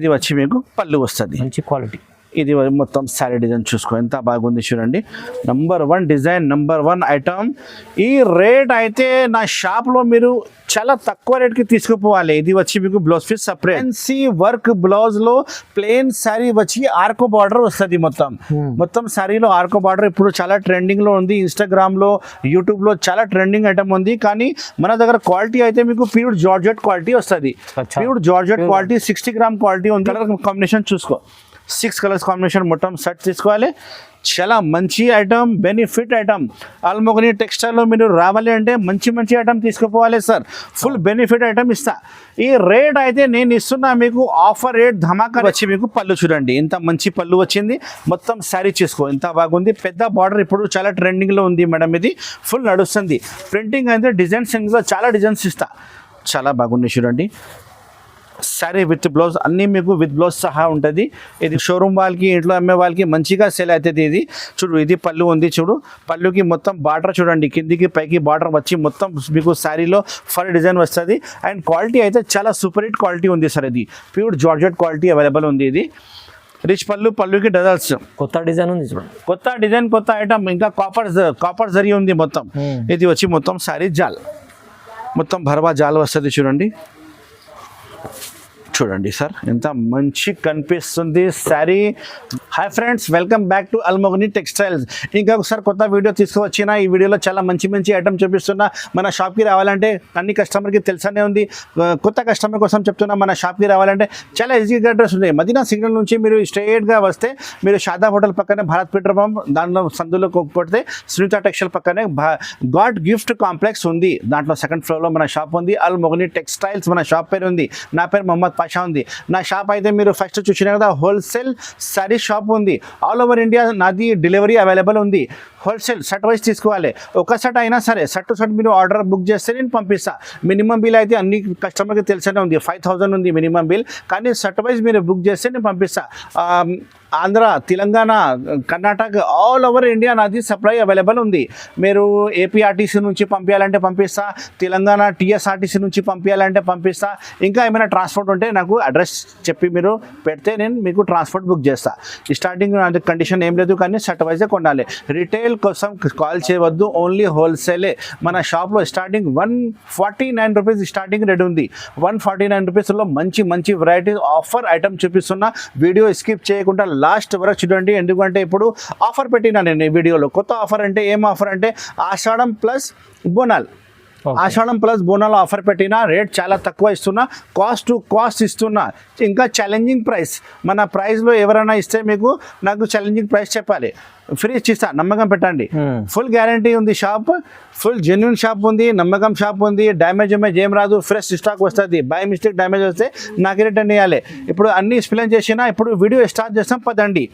ఇది వచ్చి మీకు పళ్ళు వస్తుంది. మంచి క్వాలిటీ. ఇది మొత్తం శారీ డిజైన్ చూసుకో. ఎంత బాగుంది చూడండి. Number one design number one item ఈ రేట్ అయితే నా షాప్లో మీరు చాలా తక్కువ రేట్కి తీసుకుపోవాలి. ఇది వచ్చి మీకు బ్లౌజ్ పీస్ సపరేట్ వర్క్ బ్లౌజ్లో ప్లెయిన్ శారీ వచ్చి ఆర్కో బార్డర్ వస్తుంది మొత్తం. మొత్తం శారీలో ఆర్కో బార్డర్ ఇప్పుడు చాలా ట్రెండింగ్లో ఉంది. ఇన్స్టాగ్రామ్లో యూట్యూబ్లో చాలా ట్రెండింగ్ ఐటమ్ ఉంది. కానీ మన దగ్గర క్వాలిటీ అయితే మీకు ప్యూర్ జార్జెట్ క్వాలిటీ వస్తుంది. Pure georgette quality sixty gram quality ఉంది. కలర్ కాంబినేషన్ చూసుకో. సిక్స్ కలర్స్ కాంబినేషన్ మొత్తం సెట్ తీసుకోవాలి. చాలా మంచి ఐటమ్ బెనిఫిట్ ఐటమ్. ఆల్మోగని టెక్స్టైల్లో మీరు రావాలి అంటే మంచి మంచి ఐటమ్ తీసుకుపోవాలి సార్. ఫుల్ బెనిఫిట్ ఐటమ్ ఇస్తా. ఈ రేట్ అయితే నేను ఇస్తున్నా మీకు ఆఫర్ రేట్ ధమాకా వచ్చి మీకు పళ్ళు చూడండి. ఇంత మంచి పళ్ళు వచ్చింది. మొత్తం శారీ చేసుకో. ఇంత బాగుంది. పెద్ద బార్డర్ ఇప్పుడు చాలా ట్రెండింగ్లో ఉంది మేడం ఇది. ఫుల్ నడుస్తుంది. ప్రింటింగ్ అయితే డిజైన్స్ చాలా డిజైన్స్ ఇస్తా. చాలా బాగుంది చూడండి. శారీ విత్ బ్లౌజ్ అన్నీ మీకు విత్ బ్లౌజ్ సహా ఉంటుంది. ఇది షోరూమ్ వాళ్ళకి ఇంట్లో అమ్మే వాళ్ళకి మంచిగా సేల్ అవుతుంది ఇది. చూడు ఇది పళ్ళు ఉంది చూడు. పళ్ళుకి మొత్తం బార్డర్ చూడండి. కిందికి పైకి బార్డర్ వచ్చి మొత్తం మీకు శారీలో ఫర్ డిజైన్ వస్తుంది. అండ్ క్వాలిటీ అయితే చాలా సూపర్ హిట్ క్వాలిటీ ఉంది సార్ ఇది. ప్యూర్ జార్జెట్ క్వాలిటీ అవైలబుల్ ఉంది ఇది. రిచ్ పళ్ళు పళ్ళుకి డజల్స్ కొత్త డిజైన్ ఉంది చూడండి కొత్త డిజైన్ కొత్త ఐటమ్ ఇంకా కాపర్ కాపర్ జరి ఉంది మొత్తం. Hmm. ఇది వచ్చి మొత్తం శారీ జాల్. మొత్తం భర్వా జాల్ వస్తుంది చూడండి. చూడండి సార్. ఎంత మంచి కనిపిస్తుంది. Sari hi friends welcome back to అల్మోగ్ని textiles ఇంకా ఒకసారి కొత్త వీడియో తీసుకువచ్చిన ఈ వీడియోలో చాలా మంచి మంచి ఐటమ్ చూపిస్తున్నా. మన షాప్కి రావాలంటే అన్ని కస్టమర్కి తెలుసానే ఉంది. కొత్త కస్టమర్ కోసం చెప్తున్నా మన షాప్కి రావాలంటే చాలా ఈజీగా అడ్రస్ ఉంది మదీనా సిగ్నల్ నుంచి మీరు స్ట్రేట్గా వస్తే మీరు షాదా హోటల్ పక్కనే భారత్ పెట్రోల్ పంప్ దాంట్లో సందులో కొడితే సునీత టెక్స్టైల్ పక్కనే గాడ్ గిఫ్ట్ కాంప్లెక్స్ ఉంది. దాంట్లో సెకండ్ ఫ్లోర్లో మన షాప్ ఉంది. అల్మోగ్ని టెక్స్టైల్స్ మన షాప్ పేరు ఉంది. నా పేరు మొహమ్మద్ పాషా ఉంది. నా షాప్ అయితే మీరు ఫస్ట్ చూసిన కదా హోల్సేల్ సారీ షాప్ ఉంది. ఆల్ ఓవర్ ఇండియా నాది డెలివరీ అవైలబుల్ ఉంది. హోల్సేల్ షర్ట్ వైజ్ తీసుకోవాలి. ఒక షర్ట్ అయినా సరే షర్ట్ టు షర్ట్ మీరు ఆర్డర్ బుక్ చేస్తే నేను పంపిస్తాను మినిమం బిల్ అయితే అన్ని కస్టమర్కి తెలిసేనే ఉంది. ఫైవ్ థౌసండ్ ఉంది మినిమం బిల్ కానీ షర్ట్ వైజ్ మీరు బుక్ చేస్తే నేను పంపిస్తాను um, Andhra Telangana Karnataka all over India నాది సప్లై అవైలబుల్ ఉంది. మీరు ఏపీఆర్టీసీ నుంచి పంపించాలంటే పంపిస్తా తెలంగాణ టీఎస్ఆర్టీసీ నుంచి పంపించాలంటే పంపిస్తా ఇంకా ఏమైనా ట్రాన్స్పోర్ట్ ఉంటే నాకు అడ్రస్ చెప్పి మీరు పెడితే నేను మీకు ట్రాన్స్పోర్ట్ బుక్ చేస్తా. స్టార్టింగ్ కండిషన్ ఏం లేదు కానీ సెట్ వైజే కొనాలి. రిటైల్ కోసం కాల్ చేయవద్దు ఓన్లీ హోల్సేలే మన షాప్లో starting one forty nine rupees starting rate ఉంది. వన్ ఫార్టీ నైన్ రూపీస్లో మంచి మంచి వెరైటీ ఆఫర్ ఐటమ్ చూపిస్తున్నా. వీడియో స్కిప్ చేయకుండా లాస్ట్ వరకు చూడండి. ఎందుకంటే ఇప్పుడు ఆఫర్ పెట్టినా నేను ఈ వీడియోలో. కొత్త ఆఫర్ అంటే ఏం ఆఫర్ అంటే Ashadham plus Bonal. Ashadham plus Bonalu offer పెట్టినా రేట్ చాలా తక్కువ ఇస్తున్నా. కాస్ట్ టు కాస్ట్ ఇస్తున్నా. ఇంకా ఛాలెంజింగ్ ప్రైస్ మన ప్రైస్లో ఎవరైనా ఇస్తే మీకు నాకు ఛాలెంజింగ్ ప్రైస్ చెప్పాలి. ఫ్రీ ఇచ్చిస్తా నమ్మకం పెట్టండి. ఫుల్ గ్యారంటీ ఉంది షాప్ ఫుల్ జెన్యున్ షాప్ ఉంది నమ్మకం షాప్ ఉంది డ్యామేజ్ ఏమేజ్ ఏం రాదు ఫ్రెష్ స్టాక్ వస్తుంది. బై మిస్టేక్ డ్యామేజ్ వస్తే నాకు రిటర్న్ ఇవ్వాలి ఇప్పుడు అన్ని ఎక్స్ప్లెయిన్ చేసినా ఇప్పుడు వీడియో స్టార్ట్ చేస్తాం పదండి.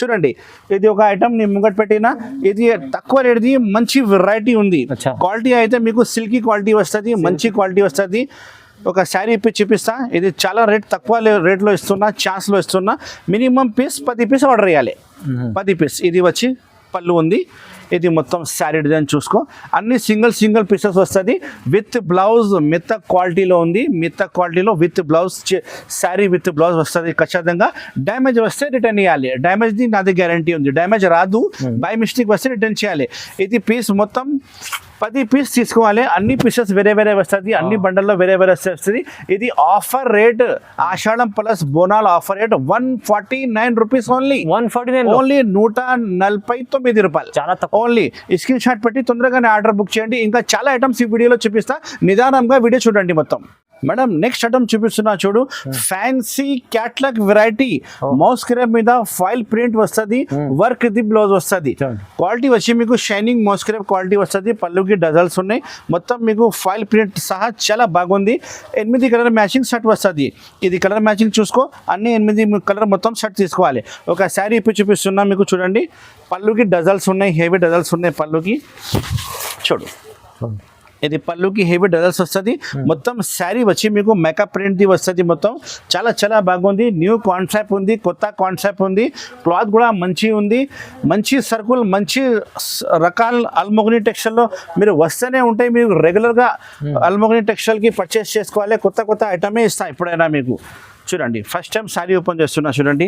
చూడండి ఇది ఒక ఐటమ్ నేను ముంగట పెట్టిన ఇది తక్కువ రేట్ది మంచి వెరైటీ ఉంది. క్వాలిటీ అయితే మీకు సిల్కీ క్వాలిటీ వస్తుంది మంచి క్వాలిటీ వస్తుంది. ఒక శారీ ఇప్పి చూపిస్తా. ఇది చాలా రేట్ తక్కువ రేట్లో ఇస్తున్నా ఛాన్స్లో ఇస్తున్నా. మినిమం పీస్ పది పీస్ ఆర్డర్ చేయాలి. పది పీస్ ఇది వచ్చి పళ్ళు ఉంది. ఇది మొత్తం శారీ డిజైన్ చూసుకో. అన్ని సింగిల్ సింగిల్ పీసెస్ వస్తుంది. విత్ బ్లౌజ్ మిత్త క్వాలిటీలో ఉంది. మిత్త క్వాలిటీలో with blouse sari with blouse వస్తుంది ఖచ్చితంగా. డ్యామేజ్ వస్తే రిటర్న్ ఇవ్వాలి డ్యామేజ్ది నాది గ్యారంటీ ఉంది. డ్యామేజ్ రాదు. బై మిస్టేక్ వస్తే రిటర్న్ చేయాలి. ఇది పీస్ మొత్తం పది పీస్ తీసుకోవాలి. అన్ని పీసెస్ వేరే వేరే వస్తుంది అన్ని బండల్లో వేరే వేరే వస్తుంది ఇది offer rate Ashadham plus Bonal offer rate one forty nine rupees only one forty nine only నూట నలభై తొమ్మిది రూపాయలు. చాలా తక్కువ. ఓన్లీ స్క్రీన్ షాట్ పెట్టి తొందరగానే ఆర్డర్ బుక్ చేయండి. ఇంకా చాలా ఐటమ్స్ ఈ వీడియోలో చూపిస్తా. నిదానంగా వీడియో చూడండి మొత్తం. మేడం నెక్స్ట్ ఐటమ్ చూపిస్తున్నా చూడు. Fancy catalogue variety. Moss crepe మీద ఫైల్ ప్రింట్ వస్తుంది వర్క్ ది బ్లౌజ్ వస్తుంది. క్వాలిటీ వచ్చి మీకు షైనింగ్ మౌస్ క్రేప్ క్వాలిటీ వస్తుంది పళ్ళుకి డజల్స్ ఉన్నాయి. మొత్తం మీకు ఫైల్ ప్రింట్ సహా చాలా బాగుంది. ఎనిమిది కలర్ మ్యాచింగ్ షర్ట్ వస్తుంది. ఇది కలర్ మ్యాచింగ్ చూసుకో అన్ని ఎనిమిది కలర్ మొత్తం షర్ట్ తీసుకోవాలి. ఒక శారీ ఇప్పి చూపిస్తున్నా మీకు చూడండి. పళ్ళుకి డజల్స్ ఉన్నాయి హెవీ డజల్స్ ఉన్నాయి పళ్ళుకి. చూడు. ఇది పళ్ళుకి హెవీ డజల్స్ వస్తుంది మొత్తం శారీ వచ్చి మీకు మేకప్ ప్రింట్ది వస్తుంది మొత్తం. చాలా చాలా బాగుంది. న్యూ కాన్సెప్ట్ ఉంది కొత్త కాన్సెప్ట్ ఉంది. క్లాత్ కూడా మంచి ఉంది. మంచి సర్కుల్ మంచి రకాల అల్మోగని టెక్స్టైల్లో మీరు వస్తూనే ఉంటాయి. మీరు రెగ్యులర్గా అల్మోగని టెక్స్టైల్కి పర్చేస్ చేసుకోవాలి. కొత్త కొత్త ఐటమే ఇస్తాం ఎప్పుడైనా మీకు. చూడండి ఫస్ట్ టైం శారీ ఓపెన్ చేస్తున్నా చూడండి.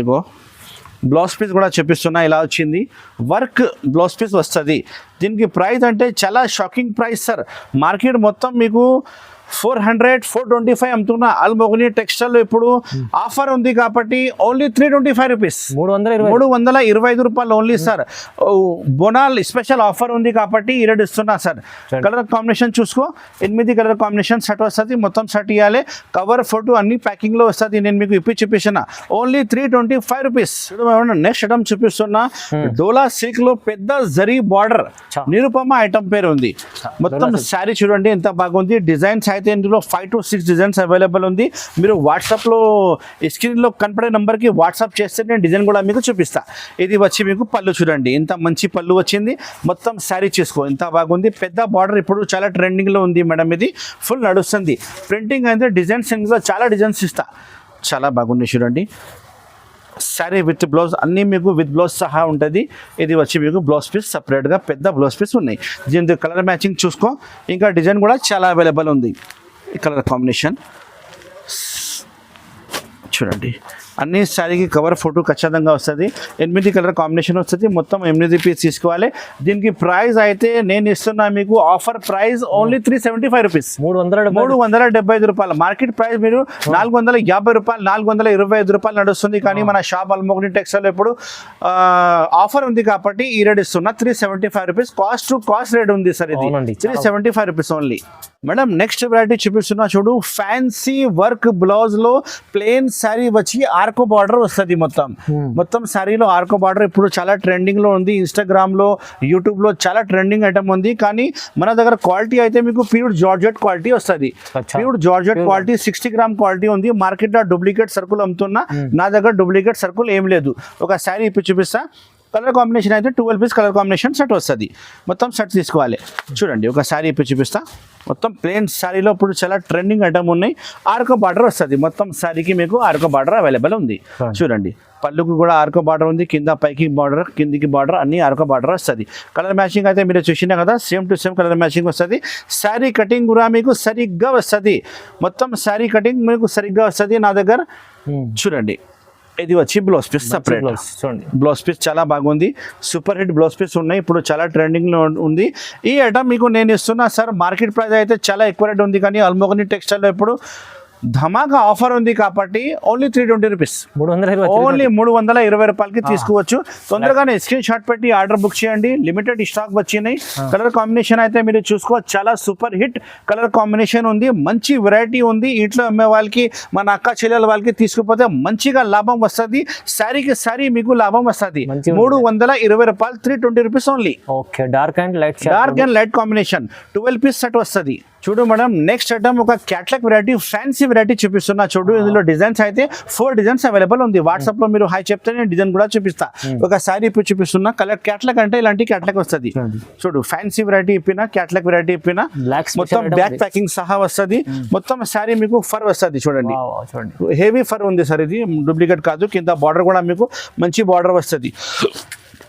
ఇగో. బ్లౌజ్ పీస్ కూడా చూపిస్తున్నా ఇలా వచ్చింది. వర్క్ బ్లౌజ్ పీస్ వస్తుంది. దీనికి ప్రైస్ అంటే చాలా షాకింగ్ ప్రైస్ సార్ మార్కెట్ మొత్తం మీకు four hundred four twenty five అమ్ముతున్నా అల్మోగని టెక్స్టైల్ ఇప్పుడు ఆఫర్ ఉంది కాబట్టి only three twenty five rupees. మూడు వందల ఇరవై మూడు వందల ఇరవై ఐదు రూపాయలు ఓన్లీ సార్. ఓ, బోనాల్ స్పెషల్ ఆఫర్ ఉంది కాబట్టి ఈ రేట్ ఇస్తున్నా సార్. కలర్ కాంబినేషన్ చూసుకో. ఎనిమిది కలర్ కాంబినేషన్ సెట్ వస్తుంది మొత్తం సెట్ ఇవ్వాలి కవర్ ఫోటో అన్ని ప్యాకింగ్లో వస్తుంది నేను మీకు ఇప్పి చూపిస్తున్నా. Only three twenty five rupees. Next item చూపిస్తున్నా. డోలా సిల్క్లో పెద్ద జరీ బార్డర్. నిరుపమ ఐటమ్ పేరు ఉంది. మొత్తం శారీ చూడండి ఎంత బాగుంది. డిజైన్స్ అయితే ఇందులో five to six designs available ఉంది. మీరు వాట్సాప్లో స్క్రీన్లో కనపడే నెంబర్కి వాట్సాప్ చేస్తే నేను డిజైన్ కూడా మీకు చూపిస్తా. ఇది వచ్చి మీకు పళ్ళు చూడండి. ఇంత మంచి పళ్ళు వచ్చింది. మొత్తం శారీ చేసుకో. ఇంత బాగుంది. పెద్ద బార్డర్ ఇప్పుడు చాలా ట్రెండింగ్లో ఉంది మేడం ఇది. ఫుల్ నడుస్తుంది. ప్రింటింగ్ అయితే డిజైన్స్ ఇందులో చాలా డిజైన్స్ ఇస్తా. చాలా బాగుంది చూడండి. శారీ విత్ బ్లౌజ్ అన్నీ మీకు విత్ బ్లౌజ్ సహా ఉంటుంది. ఇది వచ్చి మీకు బ్లౌజ్ పీస్ సపరేట్గా పెద్ద బ్లౌజ్ పీస్ ఉన్నాయి. దీని కలర్ మ్యాచింగ్ చూసుకో. ఇంకా డిజైన్ కూడా చాలా అవైలబుల్ ఉంది. ఈ కలర్ కాంబినేషన్. చూడండి. అన్ని శారీకి కవర్ ఫోటో ఖచ్చితంగా వస్తుంది. ఎనిమిది కలర్ కాంబినేషన్ వస్తుంది. మొత్తం ఎనిమిది పీస్ తీసుకోవాలి. దీనికి ప్రైస్ అయితే నేను ఇస్తున్నా మీకు offer price only three seventy five rupees మూడు వందల డెబ్బై మూడు వందల డెబ్బై ఐదు రూపాయలు. మార్కెట్ ప్రైస్ మీరు నాలుగు వందల యాభై రూపాయలు నాలుగు వందల ఇరవై ఐదు రూపాయలు నడుస్తుంది. కానీ మన షాప్ అల్మోగ్ని టెక్స్టైల్ ఇప్పుడు ఆఫర్ ఉంది కాబట్టి ఈ రేట్ ఇస్తున్నా. Three seventy five rupees cost to cost rate ఉంది సార్ ఇది. Three seventy five rupees only madam next variety చూపిస్తున్నా చూడు. ఫ్యాన్సీ వర్క్ బ్లౌజ్లో ప్లేన్ శారీ వచ్చి ఆర్కో బార్డర్ వస్తుంది మొత్తం. Hmm. మొత్తం శారీలో ఆర్కో బార్డర్ ఇప్పుడు చాలా ట్రెండింగ్లో ఉంది. ఇన్స్టాగ్రామ్లో యూట్యూబ్లో చాలా ట్రెండింగ్ ఐటమ్ ఉంది. కానీ మన దగ్గర క్వాలిటీ అయితే మీకు ప్యూర్ జార్జెట్ క్వాలిటీ వస్తుంది. Pure georgette. Quality sixty gram quality ఉంది. మార్కెట్లో డూప్లికేట్ సర్కుల్ అమ్ముతున్నా. నా దగ్గర డూప్లికేట్ సర్కుల్ ఏం లేదు. ఒక శారీ ఇప్పి చూపిస్తా. కలర్ కాంబినేషన్ అయితే twelve piece colour combination set వస్తుంది. మొత్తం సెట్ తీసుకోవాలి. చూడండి ఒక శారీ ఇప్పి చూపిస్తా. మొత్తం ప్లేన్ శారీలో ఇప్పుడు చాలా ట్రెండింగ్ ఐటమ్ ఉన్నాయి. ఆర్కో బార్డర్ వస్తుంది. మొత్తం శారీకి మీకు ఆర్కో బార్డర్ అవైలబుల్ ఉంది. చూడండి. పళ్ళుకు కూడా ఆర్కో బార్డర్ ఉంది. కింద పైకి బార్డర్ కిందికి బార్డర్ అన్ని ఆర్కో బార్డర్ వస్తుంది. కలర్ మ్యాచింగ్ అయితే మీరు చూసినా కదా same to same colour matching వస్తుంది. శారీ కటింగ్ కూడా మీకు సరిగ్గా వస్తుంది. మొత్తం శారీ కటింగ్ మీకు సరిగ్గా వస్తుంది నా దగ్గర. చూడండి. ఇది వచ్చి blouse piece separate blouse piece చాలా బాగుంది. సూపర్ హిట్ బ్లౌజ్ పీస్ ఉన్నాయి. ఇప్పుడు చాలా ట్రెండింగ్లో ఉంది. ఈ ఐటమ్ మీకు నేను ఇస్తున్నా సార్ మార్కెట్ ప్రైస్ అయితే చాలా ఎక్కువ రేట్ ఉంది కానీ అల్మోగని టెక్స్టైల్లో ఇప్పుడు ధమాకా ఆఫర్ ఉంది కాబట్టి ఓన్లీ త్రీ ట్వంటీ రూపీస్ మూడు వందల ఓన్లీ మూడు వందల ఇరవై రూపాయలకి తీసుకోవచ్చు. తొందరగానే స్క్రీన్ షాట్ పెట్టి ఆర్డర్ బుక్ చేయండి. లిమిటెడ్ స్టాక్ వచ్చినాయి. కలర్ కాంబినేషన్ అయితే మీరు చూసుకోవచ్చు చాలా సూపర్ హిట్ కలర్ కాంబినేషన్ ఉంది. మంచి వెరైటీ ఉంది. ఇంట్లో అమ్మే వాళ్ళకి మన అక్క చెల్లెల వాళ్ళకి తీసుకుపోతే మంచిగా లాభం వస్తుంది. శారీకి శారీ మీకు లాభం వస్తుంది. మూడు వందల ఇరవై రూపాయలు three twenty rupees only okay dark and light dark and light combination twelve piece set వస్తుంది. చూడు మేడం నెక్స్ట్ ఐటమ్ ఒక క్యాట్లాగ్ వెరైటీ ఫ్యాన్సీ వెరైటీ చూపిస్తున్నా. చూడు ఇందులో డిజైన్స్ అయితే ఫోర్ డిజైన్స్ అవైలబుల్ ఉంది. వాట్సాప్లో మీరు హై చెప్తే నేను డిజైన్ కూడా చూపిస్తా. ఒక శారీ ఇప్పుడు చూపిస్తున్నా. కలర్ క్యాట్లాగ్ అంటే ఇలాంటి క్యాట్లాగ్ వస్తుంది. చూడు ఫ్యాన్సీ వెరైటీ ఇప్పిన క్యాట్లాగ్ వెరైటీ ఇప్పిన మొత్తం బ్యాక్. ప్యాకింగ్ సహా వస్తుంది. మొత్తం శారీ మీకు ఫర్ వస్తుంది చూడండి. హెవీ ఫర్ ఉంది సార్ ఇది. డూప్లికేట్ కాదు. కింద బార్డర్ కూడా మీకు మంచి బార్డర్ వస్తుంది.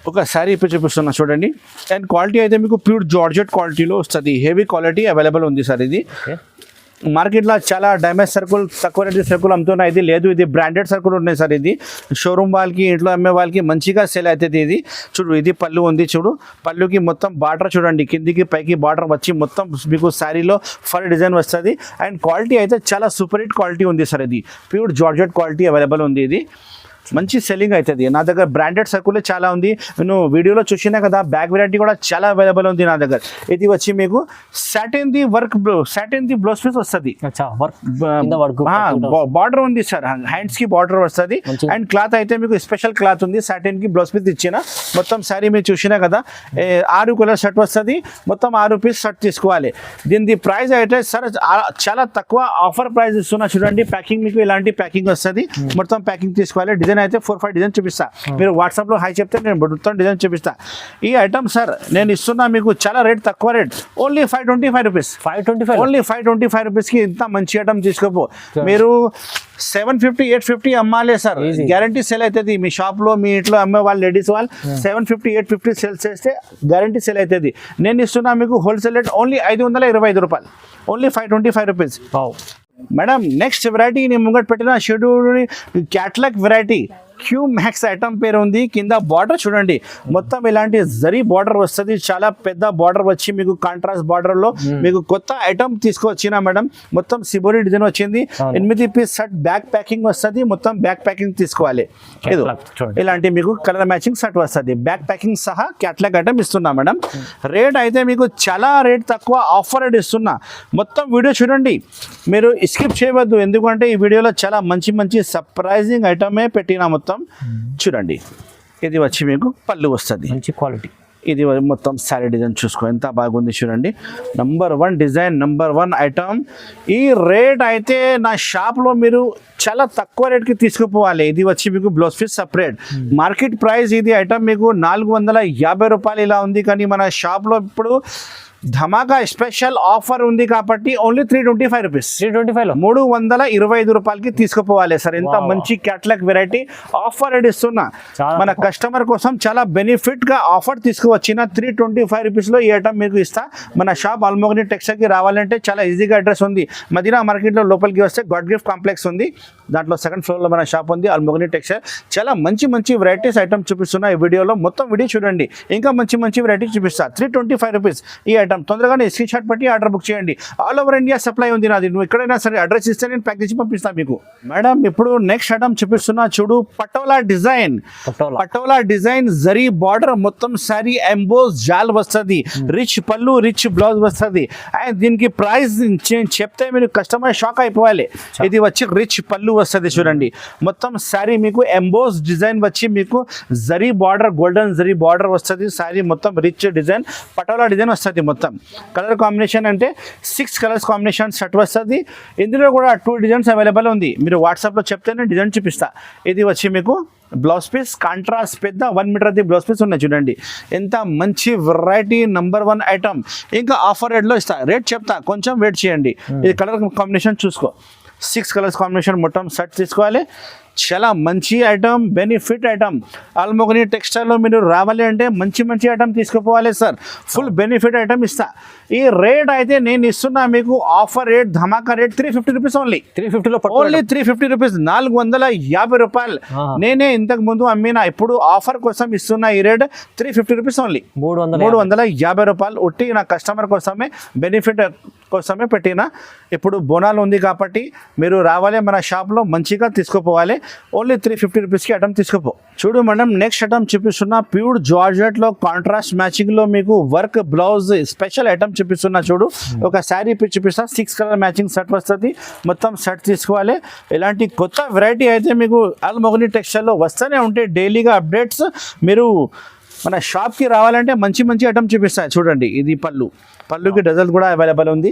ఒక శారీ ఇప్పుడు చూపిస్తున్నా చూడండి. అండ్ క్వాలిటీ అయితే మీకు ప్యూర్ జార్జెట్ క్వాలిటీలో వస్తుంది. హెవీ క్వాలిటీ అవైలబుల్ ఉంది సార్ ఇది. మార్కెట్లో చాలా డ్యామేజ్ సర్కుల్ తక్కువ రేట్ సర్కుల్ అమ్ముతున్నాయి. ఇది లేదు ఇది బ్రాండెడ్ సర్కుల్ ఉన్నాయి సార్ ఇది. షోరూమ్ వాళ్ళకి ఇంట్లో అమ్మే వాళ్ళకి మంచిగా సేల్ అవుతుంది ఇది. చూడు ఇది పళ్ళు ఉంది చూడు. పళ్ళుకి మొత్తం బార్డర్ చూడండి. కిందికి పైకి బార్డర్ వచ్చి మొత్తం మీకు శారీలో ఫర్ డిజైన్ వస్తుంది. అండ్ క్వాలిటీ అయితే చాలా సూపర్ హిట్ క్వాలిటీ ఉంది సార్ ఇది. ప్యూర్ జార్జెట్ క్వాలిటీ అవైలబుల్ ఉంది ఇది. మంచి సెల్లింగ్ అవుతుంది నా దగ్గర బ్రాండెడ్ సర్కుల్ చాలా ఉంది. నేను వీడియోలో చూసినా కదా బ్యాగ్ వెరైటీ కూడా చాలా అవైలబుల్ ఉంది నా దగ్గర. ఇది వచ్చి మీకు సాటిన్ ది వర్క్ సాటిన్ ది బ్లౌజ్ పీస్ వస్తుంది. బార్డర్ ఉంది సార్ హ్యాండ్స్కి బార్డర్ వస్తుంది. అండ్ క్లాత్ అయితే మీకు స్పెషల్ క్లాత్ ఉంది. సాటిన్కి బ్లౌజ్ పీస్ ఇచ్చిన. మొత్తం శారీ మీరు చూసినా కదా ఆరు కలర్ షర్ట్ వస్తుంది. మొత్తం ఆరు పీస్ షర్ట్ తీసుకోవాలి. దీని ప్రైస్ అయితే సార్ చాలా తక్కువ ఆఫర్ ప్రైస్ ఇస్తున్నా. చూడండి ప్యాకింగ్ మీకు ఇలాంటి ప్యాకింగ్ వస్తుంది. మొత్తం ప్యాకింగ్ తీసుకోవాలి. డిజైన్ డిజైన్ అయితే ఫోర్ ఫైవ్ డిజైన్ చూపిస్తా. మీరు వాట్సాప్లో హై చెప్తే నేను మొత్తం డిజైన్ చూపిస్తా. ఈ ఐటమ్ సార్ నేను ఇస్తున్నా మీకు చాలా రేట్ తక్కువ rate only five twenty five rupees five twenty five only five twenty five రూపీస్కి ఇంత మంచి ఐటమ్ తీసుకోపో. మీరు సెవెన్ ఫిఫ్టీ ఎయిట్ ఫిఫ్టీ అమ్మాలే సార్. గ్యారంటీ సేల్ అవుతుంది. మీ షాప్లో మీ ఇంట్లో అమ్మే వాళ్ళు లేడీస్ వాళ్ళు seven fifty eight fifty sale చేస్తే గ్యారంటీ సేల్ అవుతుంది. నేను ఇస్తున్నా మీకు హోల్సేల్ రేట్ ఓన్లీ ఐదు వందల ఇరవై ఐదు రూపాయలు. Only five twenty five rupees madam next variety నేను ముంగట పెట్టిన schedule catalogue variety Q max item పేరు ఉంది. కింద బార్డర్ చూడండి. మొత్తం ఇలాంటి జరీ బార్డర్ వస్తుంది. చాలా పెద్ద బార్డర్ వచ్చి మీకు కాంట్రాస్ట్ బార్డర్లో మీకు కొత్త ఐటమ్ తీసుకొచ్చిన మేడం మొత్తం సిబోరి డిజైన్ వచ్చింది. ఎనిమిది పీస్ షర్ట్ బ్యాక్ ప్యాకింగ్ వస్తుంది. మొత్తం బ్యాక్ ప్యాకింగ్ తీసుకోవాలి. ఇలాంటి మీకు కలర్ మ్యాచింగ్ షర్ట్ వస్తుంది. బ్యాక్ ప్యాకింగ్ సహా క్యాట్లాగ్ ఐటమ్ ఇస్తున్నా మేడం. రేట్ అయితే మీకు చాలా రేట్ తక్కువ ఆఫర్ రేట్ ఇస్తున్నా. మొత్తం వీడియో చూడండి. మీరు స్కిప్ చేయవద్దు. ఎందుకంటే ఈ వీడియోలో చాలా మంచి మంచి సర్ప్రైజింగ్ ఐటమే పెట్టిన మొత్తం చూడండి. ఇది వచ్చి మీకు పళ్ళు వస్తుంది. మంచి క్వాలిటీ ఇది మొత్తం శారీ డిజైన్ చూసుకో ఎంత బాగుంది చూడండి. Number one design number one item ఈ రేట్ అయితే నా షాప్లో మీరు చాలా తక్కువ రేట్కి తీసుకుపోవాలి. ఇది వచ్చి మీకు blouse piece separate market price ఇది ఐటమ్ మీకు నాలుగు వందల యాభై రూపాయలు ఇలా ఉంది. కానీ మన షాప్లో ఇప్పుడు ధమాకా స్పెషల్ ఆఫర్ ఉంది కాబట్టి only three twenty five rupees three twenty ఫైవ్లో? మూడు వందల ఇరవై ఐదు రూపాయలకి తీసుకుపోవాలి సార్. Wow. మంచి క్యాట్లాగ్ వెరైటీ ఆఫర్ ఇస్తున్నా. మన. కస్టమర్ కోసం చాలా బెనిఫిట్గా ఆఫర్ తీసుకువచ్చిన త్రీ ట్వంటీ ఫైవ్ రూపీస్లో ఈ ఐటమ్ మీకు ఇస్తా. మన షాప్ అల్మోగని టెక్స్టైల్కి రావాలంటే చాలా ఈజీగా అడ్రస్ ఉంది. మదీనా మార్కెట్లో లోపలికి వస్తే గాడ్ గిఫ్ట్ కాంప్లెక్స్ ఉంది. దాంట్లో సెకండ్ ఫ్లోర్లో మన షాప్ ఉంది. అల్మోగని టెక్స్టైల్ చాలా మంచి మంచి వెరైటీస్ ఐటమ్ చూపిస్తున్నా ఈ వీడియోలో. మొత్తం వీడియో చూడండి. ఇంకా మంచి మంచి వెరైటీ చూపిస్తా. త్రీ ట్వంటీ ఫైవ్ రూపీస్ ఈ ఐటమ్ తొందరగానే స్క్రీన్ షాట్ పెట్టి ఆర్డర్ బుక్ చేయండి. ఆల్ ఓవర్ ఇండియా సప్లై ఉంది నాది. నువ్వు ఎక్కడైనా సరే అడ్రస్ ఇస్తే నేను ప్యాక్ చేసి పంపిస్తాను మీకు. మేడం ఇప్పుడు నెక్స్ట్ ఐటమ్ చూపిస్తున్నా చూడు. Patola design patola. Patola design zari border మొత్తం సారీ ఎంబోస్ జాల్ వస్తుంది. రిచ్ పళ్ళు రిచ్ బ్లౌజ్ వస్తుంది. అండ్ దీనికి ప్రైస్ చెప్తే మీరు కస్టమర్ షాక్ అయిపోవాలి. ఇది వచ్చి రిచ్ పళ్ళు వస్తుంది చూడండి. మొత్తం సారీ మీకు ఎంబోస్ డిజైన్ వచ్చి మీకు zari border golden zari border వస్తుంది. సారీ మొత్తం రిచ్ డిజైన్ పటోలా డిజైన్ వస్తుంది మొత్తం. కలర్ కాంబినేషన్ అంటే సిక్స్ కలర్స్ కాంబినేషన్ షర్ట్ వస్తుంది. ఇందులో కూడా టూ డిజైన్స్ అవైలబుల్ ఉంది. మీరు వాట్సాప్లో చెప్తే నేను డిజైన్ చూపిస్తా. ఇది వచ్చి మీకు బ్లౌజ్ పీస్ కాంట్రాస్ట్ పెద్ద వన్ మీటర్ అది బ్లౌజ్ పీస్ ఉన్నాయి చూడండి. ఎంత మంచి వెరైటీ నంబర్ వన్ ఐటమ్ ఇంకా ఆఫర్ రేట్లో ఇస్తా. రేట్ చెప్తా. కొంచెం వెయిట్ చేయండి. ఇది కలర్ కాంబినేషన్ చూసుకో. సిక్స్ కలర్స్ కాంబినేషన్ మొత్తం సెట్ తీసుకోవాలి. చాలా మంచి ఐటమ్ బెనిఫిట్ ఐటమ్ ఆల్మోగని టెక్స్టైల్లో మీరు రావాలి అంటే మంచి మంచి ఐటమ్ తీసుకుపోవాలి సార్. ఫుల్ బెనిఫిట్ ఐటమ్ ఇస్తా. ఈ రేట్ అయితే నేను ఇస్తున్నా మీకు ఆఫర్ రేట్ ధమాకా rate three fifty rupees only three ఫిఫ్టీలో ఓన్లీ త్రీ ఫిఫ్టీ రూపీస్ నాలుగు వందల యాభై రూపాయలు. నేనే ఇంతకు ముందు అమ్మిన ఇప్పుడు ఆఫర్ కోసం ఇస్తున్న ఈ rate three fifty rupees only మూడు వందల మూడు వందల యాభై రూపాయలు. ఉట్టి నా కస్టమర్ కోసమే బెనిఫిట్ కోసమే పెట్టిన. ఇప్పుడు బోనాలు ఉంది కాబట్టి మీరు రావాలి మన షాప్లో మంచిగా తీసుకుపోవాలి. ఓన్లీ త్రీ ఫిఫ్టీ రూపీస్కి ఐటమ్ తీసుకుపో. చూడు మేడం నెక్స్ట్ ఐటమ్ చూపిస్తున్నా ప్యూర్ జార్జెట్లో కాంట్రాస్ట్ మ్యాచింగ్లో మీకు వర్క్ బ్లౌజ్ స్పెషల్ ఐటమ్ చూపిస్తున్నా చూడు. ఒక శారీ చూపిస్తా సిక్స్ కలర్ మ్యాచింగ్ షర్ట్ వస్తుంది. మొత్తం షర్ట్ తీసుకోవాలి. ఇలాంటి కొత్త వెరైటీ అయితే మీకు అల్మోగని టెక్స్టైల్లో వస్తూనే ఉంటాయి. డైలీగా అప్డేట్స్ మీరు మన షాప్కి రావాలంటే మంచి మంచి ఐటమ్ చూపిస్తాయి. చూడండి ఇది పళ్ళు. పళ్ళుకి డజల్ కూడా అవైలబుల్ ఉంది.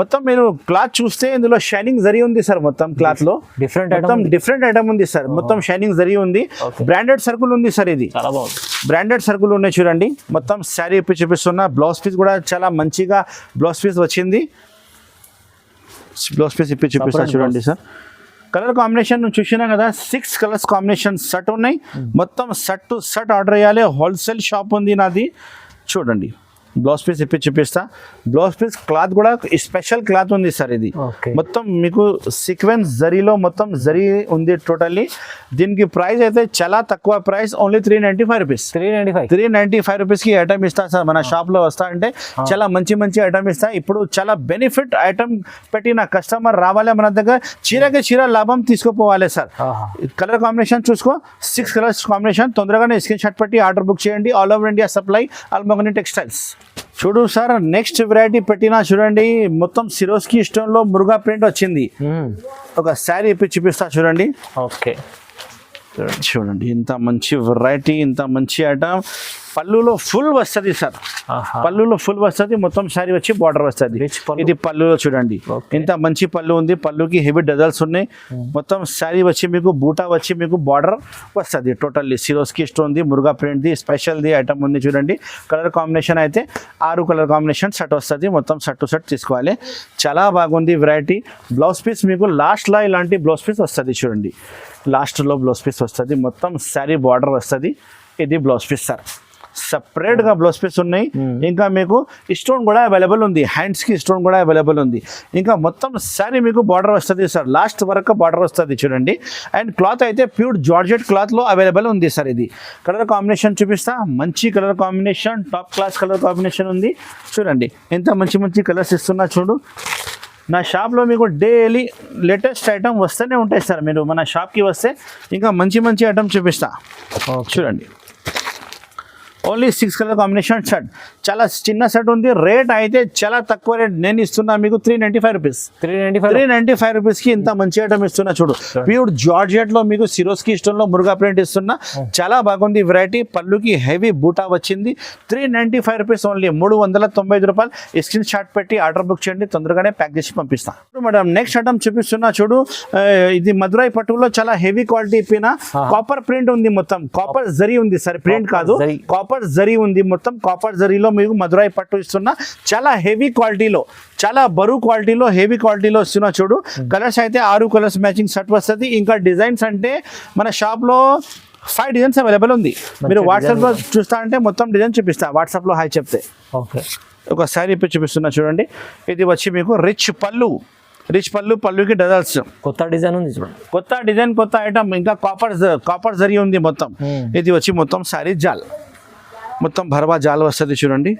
మొత్తం మీరు క్లాత్ చూస్తే ఇందులో షైనింగ్ జరి ఉంది సార్ మొత్తం క్లాత్లో. Item మొత్తం. డిఫరెంట్ ఐటమ్ ఉంది సార్ మొత్తం షైనింగ్ జరి ఉంది. బ్రాండెడ్ సర్కుల్ ఉంది సార్ ఇది. బ్రాండెడ్ సర్కుల్ ఉన్నాయి చూడండి. మొత్తం శారీ ఇప్పి చూపిస్తున్నా. బ్లౌజ్ పీస్ కూడా చాలా మంచిగా బ్లౌజ్ పీస్ వచ్చింది. బ్లౌజ్ పీస్ ఇప్పి చూపిస్తా చూడండి సార్ కలర్ కాంబినేషన్ నువ్వు చూసినా కదా సిక్స్ కలర్స్ కాంబినేషన్ షర్ట్ ఉన్నాయి. మొత్తం షర్ట్ టు షర్ట్ ఆర్డర్ చేయాలి. హోల్సేల్ షాప్ ఉంది నాది. చూడండి. బ్లౌజ్ పీస్ ఇప్పి చూపిస్తా బ్లౌజ్ పీస్ క్లాత్ కూడా స్పెషల్ క్లాత్ ఉంది సార్ ఇది. మొత్తం మీకు సీక్వెన్స్ జరీలో మొత్తం జరీ ఉంది టోటల్లీ దీనికి ప్రైస్ అయితే చాలా తక్కువ price only three ninety five rupees three ninety five three ninety five రూపీస్కి ఐటమ్ ఇస్తా సార్. మన షాప్లో వస్తా అంటే చాలా మంచి మంచి ఐటమ్ ఇస్తా. ఇప్పుడు చాలా బెనిఫిట్ ఐటమ్ పెట్టిన కస్టమర్ రావాలి మన దగ్గర. చీరకి చీర లాభం తీసుకుపోవాలి సార్. కలర్ కాంబినేషన్ చూసుకో. సిక్స్ కలర్స్ కాంబినేషన్ తొందరగానే స్క్రీన్ షాట్ పెట్టి ఆర్డర్ బుక్ చేయండి. ఆల్ ఓవర్ ఇండియా సప్లై ఆల్మోగని టెక్స్టైల్స్ చూడు సార్ నెక్స్ట్ వెరైటీ పెట్టినా చూడండి మొత్తం సిరోస్కి స్టోన్లో మురుగా ప్రింట్ వచ్చింది. ఒక శారీ ఇప్పి చూపిస్తా చూడండి. ఓకే చూడండి ఇంత మంచి వెరైటీ ఇంత మంచి ఐటమ్ పళ్ళులో ఫుల్ వస్తుంది సార్. పళ్ళులో ఫుల్ వస్తుంది మొత్తం శారీ వచ్చి బార్డర్ వస్తుంది. ఇది పళ్ళులో చూడండి. ఇంత మంచి పళ్ళు ఉంది. పళ్ళుకి హెవీ డజల్స్ ఉన్నాయి. మొత్తం శారీ వచ్చి మీకు బూటా వచ్చి మీకు బార్డర్ వస్తుంది. టోటల్లీ సిరోస్కి స్టోన్ ఉంది మురుగా ప్రింట్ది స్పెషల్ది ఐటమ్ ఉంది చూడండి. కలర్ కాంబినేషన్ అయితే ఆరు కలర్ కాంబినేషన్ సెట్ వస్తుంది. మొత్తం సెట్ టు సెట్ తీసుకోవాలి. చాలా బాగుంది వెరైటీ బ్లౌజ్ పీస్ మీకు లాస్ట్లో ఇలాంటి బ్లౌజ్ పీస్ వస్తుంది చూడండి. లాస్ట్లో బ్లౌజ్ పీస్ వస్తుంది. మొత్తం శారీ బార్డర్ వస్తుంది. ఇది బ్లౌజ్ పీస్ సార్ సపరేట్గా బ్లౌజ్ పీస్ ఉన్నాయి. ఇంకా మీకు స్టోన్ కూడా అవైలబుల్ ఉంది. హ్యాండ్స్కి స్టోన్ కూడా అవైలబుల్ ఉంది. ఇంకా మొత్తం శారీ మీకు బార్డర్ వస్తుంది సార్ లాస్ట్ వరకు బార్డర్ వస్తుంది చూడండి. అండ్ క్లాత్ అయితే ప్యూర్ జార్జెట్ క్లాత్లో అవైలబుల్ ఉంది సార్ ఇది. కలర్ కాంబినేషన్ చూపిస్తా. మంచి colour combination top class colour combination ఉంది. చూడండి. ఎంత మంచి మంచి కలర్స్ ఇస్తున్నా చూడు. నా షాప్లో మీకు డైలీ లేటెస్ట్ ఐటమ్ వస్తూనే ఉంటాయి సార్ మీరు మన షాప్కి వస్తే ఇంకా మంచి మంచి ఐటమ్ చూపిస్తా. చూడండి. Only six colour combination shirt చాలా చిన్న షర్ట్ ఉంది. రేట్ అయితే చాలా తక్కువ రేట్ నేను ఇస్తున్నా మీకు three ninety five rupees three ninety five three ninety five రూపీస్కి ఇంత మంచి ఐటమ్ ఇస్తున్నా చూడు. ప్యూర్ జార్జెట్లో మీకు సిరోస్కి ఇష్టంలో మురుగా ప్రింట్ ఇస్తున్నా. చాలా బాగుంది వెరైటీ పళ్ళుకి హెవీ బూటా వచ్చింది. Three ninety five rupees only మూడు వందల తొంభై ఐదు రూపాయలు. స్క్రీన్ షాట్ పెట్టి ఆర్డర్ బుక్ చేయండి. తొందరగానే ప్యాక్ చేసి పంపిస్తాను ఇప్పుడు మేడం నెక్స్ట్ ఐటమ్ చూపిస్తున్నా చూడు. ఇది మధురై పట్టులో చాలా హెవీ క్వాలిటీ ఇప్పిన కాపర్ ప్రింట్ ఉంది మొత్తం. కాపర్ జరీ ఉంది. సార్ ప్రింట్ కాదు. జరీ. కాపర్ జరీ ఉంది మొత్తం. కాపర్ జరీలో మీకు మధురై పట్టు ఇస్తున్నా చాలా హెవీ క్వాలిటీలో చాలా బరువు క్వాలిటీలో హెవీ క్వాలిటీలో ఇస్తున్నా చూడు. కలర్స్ అయితే ఆరు కలర్స్ మ్యాచింగ్ షర్ట్ వస్తుంది. ఇంకా డిజైన్స్ అంటే మన షాప్లో ఫైవ్ డిజైన్స్ అవైలబుల్ ఉంది. మీరు వాట్సాప్లో చూస్తా అంటే మొత్తం డిజైన్ చూపిస్తా. వాట్సాప్లో హాయ్ చెప్తే. ఓకే. ఒక శారీ ఇప్పి చూపిస్తున్నా చూడండి. ఇది వచ్చి మీకు రిచ్ పళ్ళు. రిచ్ పళ్ళు పళ్ళుకి డజల్స్. కొత్త డిజైన్ ఉంది చూడండి. కొత్త డిజైన్ కొత్త ఐటమ్ ఇంకా కాపర్ కాపర్ జరీ ఉంది మొత్తం. Hmm. ఇది వచ్చి మొత్తం శారీ జాల్. మొత్తం భరవా జాల్ వస్తుంది చూడండి.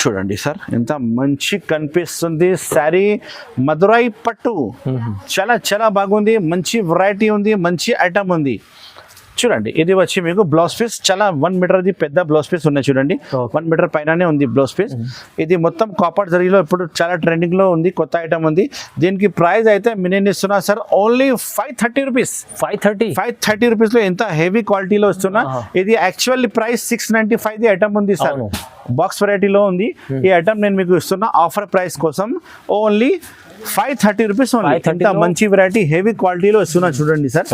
చూడండి సార్ ఎంత మంచి కనిపిస్తుంది శారీ. మధురై పట్టు. చాలా చాలా బాగుంది. మంచి వెరైటీ ఉంది మంచి ఐటమ్ ఉంది. చూడండి ఇది వచ్చి మీకు బ్లౌజ్ పీస్ చాలా వన్ మీటర్ది పెద్ద బ్లౌజ్ పీస్ ఉన్నాయి చూడండి. వన్ మీటర్ పైననే ఉంది బ్లౌజ్ పీస్ ఇది మొత్తం కాపర్ జరీలో ఇప్పుడు చాలా ట్రెండింగ్లో ఉంది కొత్త ఐటమ్ ఉంది. దీనికి ప్రైస్ అయితే నేను ఇస్తున్నా sir only five thirty rupees five thirty five thirty రూపీస్లో ఎంత హెవీ క్వాలిటీలో వస్తున్నా. ఇది actually price six ninety five the item ఉంది సార్. బాక్స్ వెరైటీలో ఉంది. ఈ ఐటమ్ నేను మీకు ఇస్తున్నా ఆఫర్ ప్రైస్ కోసం only five thirty rupees only 530 ఎంత లో- మంచి వెరైటీ హెవీ క్వాలిటీలో ఇస్తున్నా చూడండి సార్.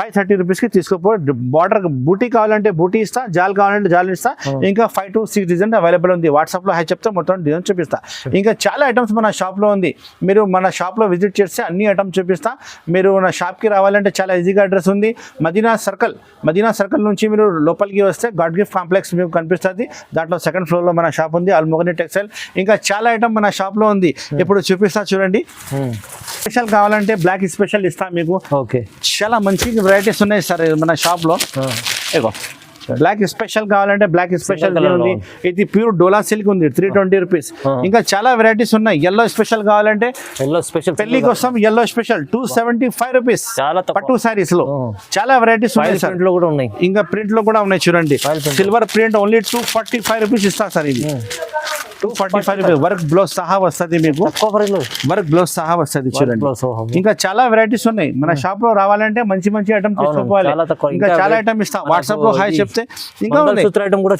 ఫైవ్ థర్టీ రూపీస్కి తీసుకోపో. బార్డర్ బూటీ కావాలంటే బూటీ ఇస్తా జాల్ కావాలంటే జాల్ ఇస్తా. ఇంకా five to six design available ఉంది. వాట్సాప్లో హై చెప్తే మొత్తం డిజైన్ చూపిస్తా. ఇంకా చాలా ఐటమ్స్ మన షాప్లో ఉంది. మీరు మన షాప్లో విజిట్ చేస్తే అన్ని ఐటమ్స్ చూపిస్తా. మీరు నా షాప్కి రావాలంటే చాలా ఈజీగా అడ్రస్ ఉంది. మదీనా సర్కిల్ మదీనా సర్కిల్ నుంచి మీరు లోపలికి వస్తే గాడ్ గిఫ్ట్ కాంప్లెక్స్ మీకు కనిపిస్తుంది. దాంట్లో సెకండ్ ఫ్లోర్లో మన షాప్ ఉంది అల్మోగని టెక్స్టైల్ ఇంకా చాలా ఐటమ్ మన షాప్లో ఉంది. ఇప్పుడు చూపిస్తా చూడండి. స్పెషల్ కావాలంటే బ్లాక్ స్పెషల్ ఇస్తా మీకు. ఓకే చాలా మంచి వెరైటీస్ ఉన్నాయి సార్ మన షాప్లో. ఇగో బ్లాక్ స్పెషల్ కావాలంటే బ్లాక్ స్పెషల్ ఉంది. ఇది ప్యూర్ డోలా సిల్క్ ఉంది త్రీ ట్వంటీ రూపీస్. ఇంకా చాలా వెరైటీస్ ఉన్నాయి. ఎల్లో స్పెషల్ కావాలంటే ఎల్లో స్పెషల్ పెళ్ళి కోసం yellow special two seventy five rupees చాలా. పట్టు సారీస్లో. చాలా వెరైటీస్ ఉన్నాయి సార్. కూడా ఉన్నాయి. ఇంకా ప్రింట్లో కూడా ఉన్నాయి చూడండి. Silver print only two forty five rupees ఇస్తా సార్ ఇది. Two forty five rupees work blouse సహా వస్తుంది మీకు. వర్క్ బ్లౌజ్ సహా వస్తుంది చూడండి. ఇంకా చాలా వెరైటీస్ ఉన్నాయి. మన షాప్లో రావాలంటే మంచి మంచి ఐటమ్ తీసుకోవాలి. ఇంకా చాలా ఐటమ్ ఇస్తా. వాట్సాప్లో హాయ్ చెప్తే ఇంకా మంగళసూత్ర ఐటమ్ కూడా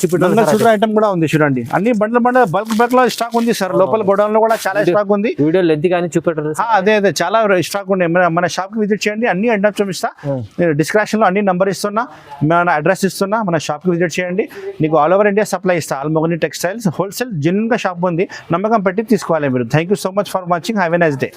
ఐటమ్ కూడా ఉంది చూడండి. అన్ని బండ్ల బండ్ల బల్క్ బల్క్లో స్టాక్ ఉంది సార్. లోపల గోడౌన్లో కూడా చాలా స్టాక్ ఉంది. వీడియో లెంత్ కానీ చూపెట్టరు అదే అదే. చాలా స్టాక్ ఉన్నాయి. మన షాప్కి విజిట్ చేయండి. అన్ని ఐటమ్స్ చూపిస్తా. Hmm. నేను డిస్క్రిప్షన్లో అన్ని నంబర్ ఇస్తున్నా. మన అడ్రస్ ఇస్తున్నా. మన షాప్కి విజిట్ చేయండి. నీకు ఆల్ ఓవర్ ఇండియా సప్లై ఇస్తా. ఆల్మోగని టెక్స్టైల్స్ హోల్సేల్ జెన్యున్ ఇంకా షాప్ ఉంది. నమ్మకం పెట్టి తీసుకోవాలి మీరు. Thank you so much for watching have a nice day